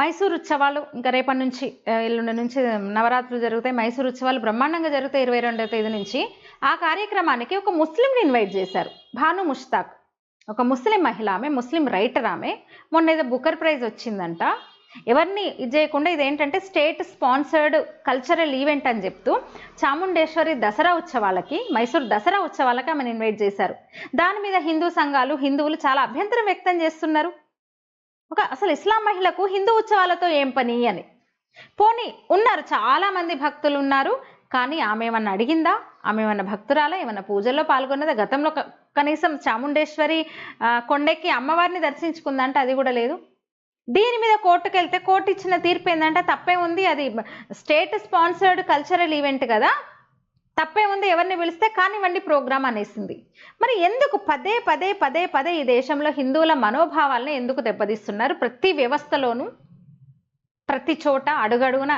మైసూర్ ఉత్సవాలు ఇంకా రేపటి నుంచి ఎల్లుండి నుంచి నవరాత్రులు జరుగుతాయి. మైసూర్ ఉత్సవాలు బ్రహ్మాండంగా జరుగుతాయి ఇరవై రెండవ తేదీ నుంచి. ఆ కార్యక్రమానికి ఒక ముస్లింని ఇన్వైట్ చేశారు. భాను ముష్తాక్. ఒక ముస్లిం మహిళ ఆమె ముస్లిం రైటర్ ఆమె. మొన్న ఏదో బుకర్ ప్రైజ్ వచ్చిందంట. ఎవరిని ఇది చేయకుండా ఇదేంటంటే స్టేట్ స్పాన్సర్డ్ కల్చరల్ ఈవెంట్ అని చెప్తూ చాముండేశ్వరి దసరా ఉత్సవాలకి మైసూర్ దసరా ఉత్సవాలకి ఆమెను ఇన్వైట్ చేశారు. దాని మీద హిందూ సంఘాలు హిందువులు చాలా అభ్యంతరం వ్యక్తం చేస్తున్నారు. ఒక అసలు ఇస్లాం మహిళకు హిందూ ఉత్సవాలతో ఏం పని అని. పోనీ ఉన్నారు చాలా మంది భక్తులు ఉన్నారు కానీ ఆమె ఏమన్నా అడిగిందా? ఆమె ఏమన్నా భక్తురాలా? ఏమన్నా పూజల్లో పాల్గొన్నదా? గతంలో కనీసం చాముండేశ్వరి కొండెక్కి అమ్మవారిని దర్శించుకుందంటే అది కూడా లేదు. దీని మీద కోర్టుకు వెళ్తే కోర్టు ఇచ్చిన తీర్పు ఏంటంటే తప్పే ఉంది అది స్టేట్ స్పాన్సర్డ్ కల్చరల్ ఈవెంట్ కదా తప్పే ఉంది ఎవరిని పిలిస్తే కానివ్వండి ప్రోగ్రామ్ అనేసింది. మరి ఎందుకు పదే పదే పదే పదే ఈ దేశంలో హిందువుల మనోభావాలను ఎందుకు దెబ్బతీస్తున్నారు? ప్రతి వ్యవస్థలోనూ ప్రతి చోట అడుగడుగున